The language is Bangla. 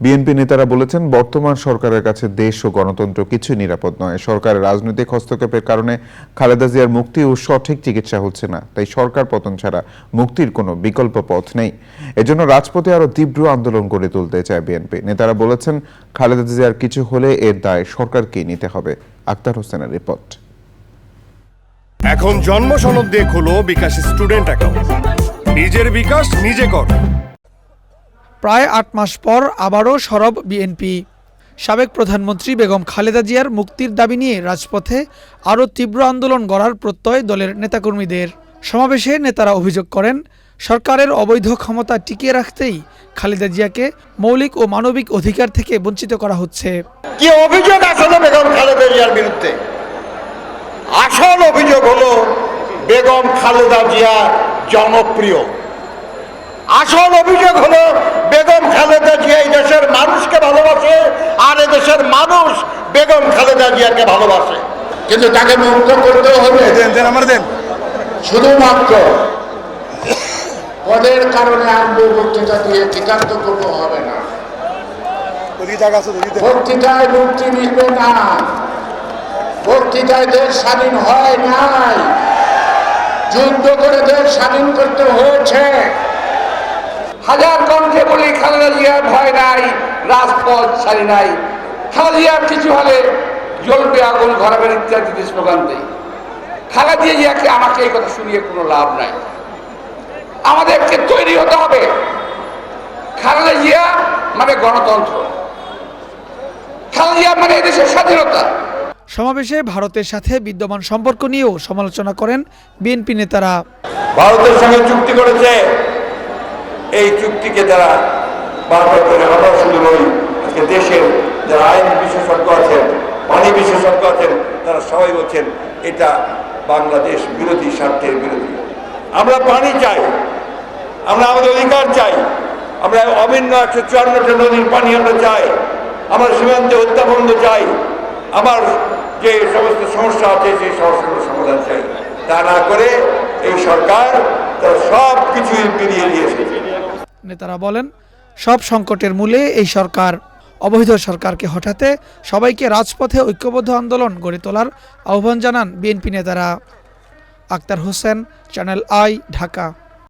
বিএনপি নেতারা বলেছেন, বর্তমান সরকারের কাছে দেশ ও গণতন্ত্র কিছুই নিরাপদ নয়। সরকারের রাজনৈতিক হস্তক্ষেপের কারণে খালেদা জিয়ার মুক্তি ও সঠিক চিকিৎসা হচ্ছে না। তাই সরকার পতন ছাড়া মুক্তির কোনো বিকল্প পথ নেই। এজন্য রাজপথে আরও তীব্র আন্দোলন গড়ে তুলতে চায় বিএনপি। নেতারা বলেছেন, খালেদা জিয়ার কিছু হলে এর দায় সরকারকেই নিতে হবে। আক্তার হোসেনের রিপোর্ট। এখন জন্ম সনদ দিয়ে খোলো বিকাশ স্টুডেন্ট অ্যাকাউন্ট। নিজের বিকাশ নিজে কর। প্রায় আট মাস পর আবারও সরব বিএনপি। সাবেক প্রধানমন্ত্রী বেগম খালেদা জিয়ার মুক্তির দাবি নিয়ে রাজপথে আরও তীব্র আন্দোলন গড়ার প্রত্যয় দলের নেতাকর্মীদের। সমাবেশে নেতারা অভিযোগ করেন, সরকারের অবৈধ ক্ষমতা টিকিয়ে রাখতেই খালেদা জিয়াকে মৌলিক ও মানবিক অধিকার থেকে বঞ্চিত করা হচ্ছে। কি অভিযোগ আসলে বেগম খালেদা জিয়ার বিরুদ্ধে? আসল অভিযোগ হলো বেগম খালেদা জিয়া জনপ্রিয়। আসল অভিযোগ হলো বেগম খালেদা জিয়া এই দেশের মানুষকে ভালোবাসে আর এ দেশের মানুষ বেগম খালেদা জিয়াকে ভালোবাসে। কিন্তু তাকে মুক্ত করতে হবে। শুধুমাত্র পদের কারণে আনব বক্তৃতা দিয়ে ঠিকান্ত করব হবে না। বক্তৃতায় মুক্তি মিলবে না। বক্তৃতায় দেশ স্বাধীন হয় নাই। যুদ্ধ করে দেশ স্বাধীন করতে হয়েছে। হাজার কণ্ঠে বলি খালেদা জিয়ার ভয় নাই রাজপথ ছাড়ি নাই। খালেদা জিয়ার কিছু হলে জ্বলবে আগুন ঘরাবেন ইত্যাদি স্লোগান দেই খালেদা জিয়াকে আমাকে এই কথা শুনিয়ে কোনো লাভ নাই। আমাদেরকে তৈরি হতে হবে। খালেদা জিয়া মানে গণতন্ত্র। খালেদা জিয়া মানে এদেশের স্বাধীনতা। সমাবেশে ভারতের সাথে বিদ্যমান সম্পর্ক নিয়েও সমালোচনা করেন বিএনপি নেতারা। ভারতের সঙ্গে চুক্তি করেছে এই চুক্তিকে তারা বারবার করে আমরা শুধু নই, আজকে দেশের যারা আইন বিশেষজ্ঞ আছেন পানি বিশেষজ্ঞ আছেন, তারা সবাই বলছেন, এটা বাংলাদেশ বিরোধী, স্বার্থের বিরোধী। আমরা পানি চাই, আমরা আমাদের অধিকার চাই, আমরা অভিন্ন একশো চুয়ান্নটা নদীর পানি আমরা চাই, আমরা সীমান্তে হত্যা বন্ধ চাই, আমার যে সমস্ত সমস্যা আছে, সেই সমস্যাগুলো সমাধান চাই। তা না করে এই সরকার তারা সব কিছুই বেরিয়ে দিয়েছে। নেতারা বলেন, সব সংকটের মূলে এই সরকার, অবৈধ সরকারকে হঠাতে সবাইকে রাজপথে ঐক্যবদ্ধ আন্দোলন গড়ে তোলার আহ্বান জানান বিএনপি নেতারা। Akhtar Hossain, channel I, Dhaka.